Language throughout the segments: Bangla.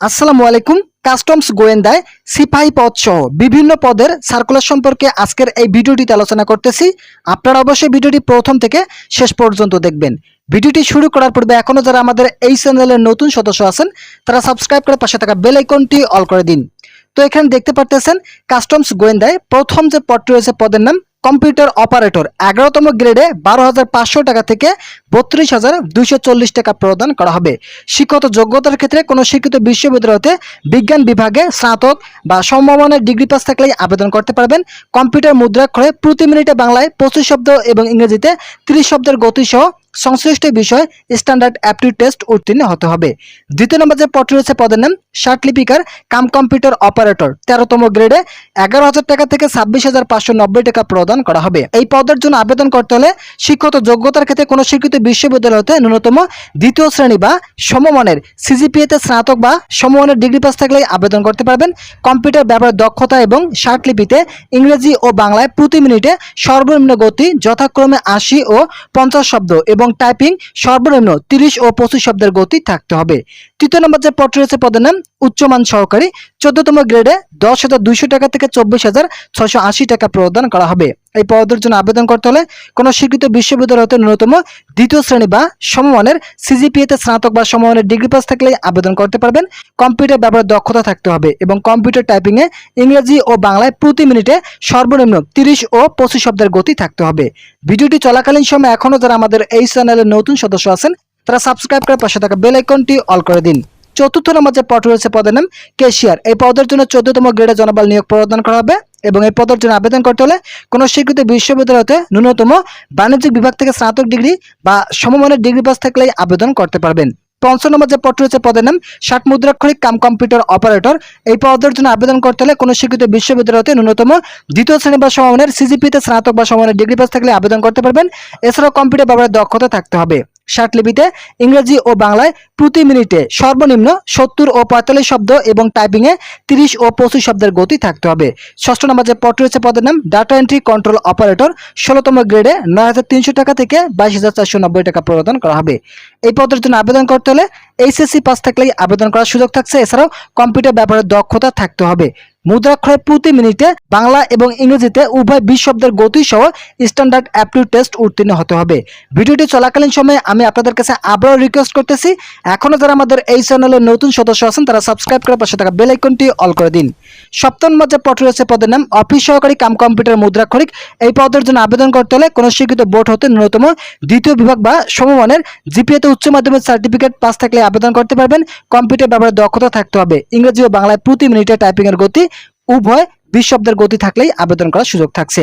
আসসালামু আলাইকুম। কাস্টমস গোয়েন্দায় সিপাহী পদ সহ বিভিন্ন পদের সার্কুলার সম্পর্কে আজকের এই ভিডিওটিতে আলোচনা করতেছি। আপনারা অবশ্যই ভিডিওটি প্রথম থেকে শেষ পর্যন্ত দেখবেন। ভিডিওটি শুরু করার পূর্বে এখনও যারা আমাদের এই চ্যানেলের নতুন সদস্য আছেন, তারা সাবস্ক্রাইব করে পাশে থাকা বেল আইকনটি অল করে দিন। তো এখানে দেখতে পারতেছেন কাস্টমস গোয়েন্দায় প্রথম যে পদটি রয়েছে, পদের নাম কম্পিউটার অপারেটর এগারোতম গ্রেডে বারো হাজার পাঁচশো টাকা থেকে বত্রিশ হাজার দুইশো চল্লিশ টাকা প্রদান করা হবে। শিক্ষত যোগ্যতার ক্ষেত্রে কোনো শিক্ষিত বিশ্ববিদ্যালয়তে বিজ্ঞান বিভাগে স্নাতক বা সম্ভাবনায় ডিগ্রি পাস থাকলেই আবেদন করতে পারবেন। কম্পিউটার মুদ্রাক্ষরে প্রতি মিনিটে বাংলায় পঁচিশ শব্দ এবং ইংরেজিতে ত্রিশ শব্দের গতি সহ সংশ্লিষ্ট বিষয় স্ট্যান্ডার্ড অ্যাপটিউড টেস্ট উত্তীর্ণ হতে হবে। দ্বিতীয় নম্বর যে পদটি রয়েছে, পদের নাম লিপিকার কাম কম্পিউটার অপারেটর। তেরোতম গ্রেডে এগারো হাজার টাকা থেকে ছাব্বিশ হাজার পাঁচশো নব্বই টাকা প্রদান করা হবে। এই পদের জন্য আবেদন করতে হলে শিক্ষত যোগ্যতার ক্ষেত্রে কোনো স্বীকৃত বিশ্ববিদ্যালয়তে ন্যূনতম দ্বিতীয় শ্রেণি বা সমমানের সিজিপিএতে স্নাতক বা সমমানের ডিগ্রি পাস থাকলেই আবেদন করতে পারবেন। কম্পিউটার ব্যবহারের দক্ষতা এবং লিপিতে ইংরেজি ও বাংলায় প্রতি মিনিটে সর্বনিম্ন গতি যথাক্রমে আশি ও পঞ্চাশ শব্দ এবং টাইপিং সর্বনিম্ন তিরিশ ও পঁচিশ শব্দের গতি থাকতে হবে। তৃতীয় নম্বর যে পদ রয়েছে, পদের নাম উচ্চমান সহকারী চোদ্দতম গ্রেডে দশ হাজার দুইশো টাকা থেকে চব্বিশ হাজার ছয়শো আশি টাকা প্রদান করা হবে। এই পদের জন্য আবেদন করতে হলে কোনো স্বীকৃত বিশ্ববিদ্যালয় হতে ন্যূনতম দ্বিতীয় শ্রেণি বা সমমানের সিজিপিএতে স্নাতক বা সমমানের ডিগ্রি পাস থাকলেই আবেদন করতে পারবেন। কম্পিউটার ব্যবহারের দক্ষতা থাকতে হবে এবং কম্পিউটার টাইপিংয়ে ইংরেজি ও বাংলায় প্রতি মিনিটে সর্বনিম্ন তিরিশ ও পঁচিশ শব্দের গতি থাকতে হবে। ভিডিওটি চলাকালীন সময় এখনও যারা আমাদের এই চ্যানেলের নতুন সদস্য আছেন, তারা সাবস্ক্রাইব করে পাশে থাকা বেল আইকনটি অল করে দিন। চতুর্থ নম্বর যে পদ রয়েছে পদের নাম কেশিয়ার। এই পদের জন্য চোদ্দতম গ্রেডে জনবল নিয়োগ প্রদান করা হবে এবং এই পদের জন্য আবেদন করতে হলে কোনো স্বীকৃত বিশ্ববিদ্যালয়তে ন্যূনতম বাণিজ্যিক বিভাগ থেকে স্নাতক ডিগ্রি বা সমমানের ডিগ্রি পাস থাকলেই আবেদন করতে পারবেন। পঞ্চম নম্বর যে পদ রয়েছে পদের নাম ষাট মুদ্রাক্ষরিক কাম কম্পিউটার অপারেটর এই পদের জন্য আবেদন করতে হলে কোনো স্বীকৃত বিশ্ববিদ্যালয়তে ন্যূনতম দ্বিতীয় শ্রেণি বা সমমানের সিজিপিতে স্নাতক বা সমমানের ডিগ্রি পাস থাকলে আবেদন করতে পারবেন। এছাড়াও কম্পিউটার ব্যবহারের দক্ষতা থাকতে হবে। লিপিতে ইংরেজি ও বাংলায় প্রতি মিনিটে সর্বনিম্ন সত্তর ও পঁয়তাল্লিশ শব্দ এবং টাইপিংয়ে তিরিশ ও পঁচিশ শব্দের গতি থাকতে হবে। ষষ্ঠ নম্বর যে পদ রয়েছে, পদের নাম ডাটা এন্ট্রি কন্ট্রোল অপারেটর ষোলোতম গ্রেডে নয় হাজার তিনশো টাকা থেকে বাইশ হাজার চারশো নব্বই টাকা প্রদান করা হবে। এই পদের জন্য আবেদন করতে হলে এইচএসসি পাস থাকলেই আবেদন করার সুযোগ থাকছে। এছাড়াও কম্পিউটার ব্যাপারে দক্ষতা থাকতে হবে। মুদ্রাক্ষরে প্রতি মিনিটে বাংলা এবং ইংরেজিতে উভয় বিশ শব্দের গতি সহ স্ট্যান্ডার্ড অ্যাপটিউড টেস্ট উত্তীর্ণ হতে হবে। ভিডিওটি চলাকালীন সময়ে আমি আপনাদের কাছে আবারও রিকোয়েস্ট করতেছি এখনও যারা আমাদের এই চ্যানেলের নতুন সদস্য আছেন, তারা সাবস্ক্রাইব করে পাশে থাকা বেল আইকনটি অল করে দিন। সপ্তম নম্বর যে পদ রয়েছে পদের নাম অফিস সহকারী কাম কম্পিউটার মুদ্রাক্ষরিক। এই পদের জন্য আবেদন করতে হলে কোনো স্বীকৃত বোর্ড হতে ন্যূনতম দ্বিতীয় বিভাগ বা সমমানের জিপিএতে উচ্চ মাধ্যমিক সার্টিফিকেট পাস থাকলে আবেদন করতে পারবেন। কম্পিউটার ব্যবহারের দক্ষতা থাকতে হবে। ইংরেজি ও বাংলায় প্রতি মিনিটে টাইপিংয়ের গতি উভয় বিশ শব্দের গতি থাকলেই আবেদন করার সুযোগ থাকছে।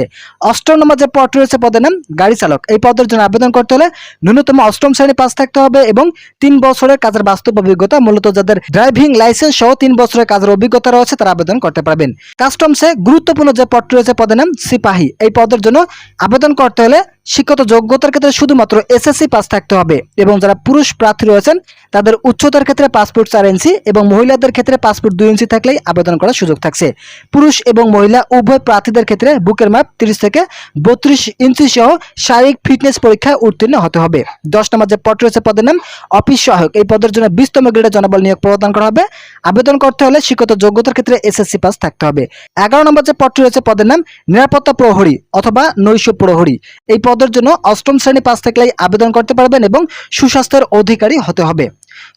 অষ্টম নম্বর যে পদ রয়েছে পদের নাম গাড়ি চালক। এই পদের জন্য আবেদন করতে হলে ন্যূনতম অষ্টম শ্রেণি পাস থাকতে হবে এবং তিন বছরের কাজের বাস্তব অভিজ্ঞতা, মূলত যাদের ড্রাইভিং লাইসেন্স সহ তিন বছরের কাজের অভিজ্ঞতা রয়েছে তারা আবেদন করতে পারবেন। কাস্টমসে গুরুত্বপূর্ণ যে পদ রয়েছে পদের নাম সিপাহী। এই পদের জন্য আবেদন করতে হলে শিক্ষত যোগ্যতার ক্ষেত্রে শুধুমাত্র এসএসসি পাস থাকতে হবে এবং যারা পুরুষ প্রার্থী রয়েছেন, তাদের উচ্চতার ক্ষেত্রে পাসপোর্ট চার ইঞ্চি এবং মহিলাদের ক্ষেত্রে পাসপোর্ট দুই ইঞ্চি থাকলেই আবেদন করার সুযোগ থাকছে। পুরুষ এবং মহিলা উভয় প্রার্থীদের ক্ষেত্রে বুকের মাপ তিরিশ থেকে বত্রিশ ইঞ্চি সহ শারীরিক ফিটনেস পরীক্ষায় উত্তীর্ণ হতে হবে। দশ নম্বর যে পদ রয়েছে, পদের নাম অফিস সহায়ক। এই পদের জন্য বিশতম গ্রেডে জনবল নিয়োগ প্রদান করা হবে। আবেদন করতে হলে শিক্ষত যোগ্যতার ক্ষেত্রে এসএসসি পাস থাকতে হবে। এগারো নম্বর যে পদটি রয়েছে, পদের নাম নিরাপত্তা প্রহরী অথবা নৈশ প্রহরী। এই পদের জন্য অষ্টম শ্রেণি পাস থাকলেই আবেদন করতে পারবেন এবং সুস্বাস্থ্যের অধিকারী হতে হবে।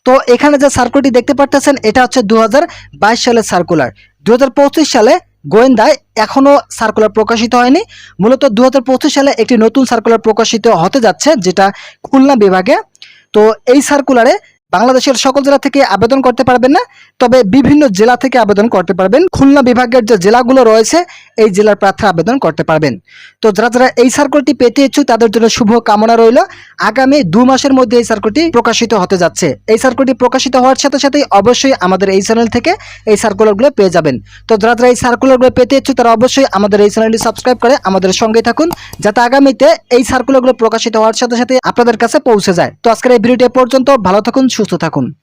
তো এখানে যে সার্কুলটি দেখতে পারতেছেন, এটা হচ্ছে দু হাজার বাইশ সালের সার্কুলার দুহাজার পঁচিশ সালে গোয়েন্দায় এখনও সার্কুলার প্রকাশিত হয়নি। মূলত দু হাজার পঁচিশ সালে একটি নতুন সার্কুলার প্রকাশিত হতে যাচ্ছে, যেটা খুলনা বিভাগে। তো এই সার্কুলারে বাংলাদেশের সকল জেলা থেকে আবেদন করতে পারবেন না, তবে বিভিন্ন জেলা থেকে আবেদন করতে পারবেন। খুলনা বিভাগের যে জেলাগুলো রয়েছে, এই জেলার প্রার্থী আবেদন করতে পারবেন। তো যারা যারা এই সার্কুলটি পেতে ইচ্ছুক, তাদের জন্য শুভ কামনা রইল। আগামী দু মাসের মধ্যে এই সার্কুলটি প্রকাশিত হতে যাচ্ছে। এই সার্কুলটি প্রকাশিত হওয়ার সাথে সাথেই অবশ্যই আমাদের এই চ্যানেল থেকে এই সার্কুলারগুলো পেয়ে যাবেন। তো যারা যারা এই সার্কুলারগুলো পেতে ইচ্ছুক, তারা অবশ্যই আমাদের এই চ্যানেলটি সাবস্ক্রাইব করে আমাদের সঙ্গে থাকুন, যাতে আগামীতে এই সার্কুলারগুলো প্রকাশিত হওয়ার সাথে সাথে আপনাদের কাছে পৌঁছে যায়। তো আজকের এই ভিডিওটি পর্যন্ত, ভালো থাকুন সুস্থ থাকুন।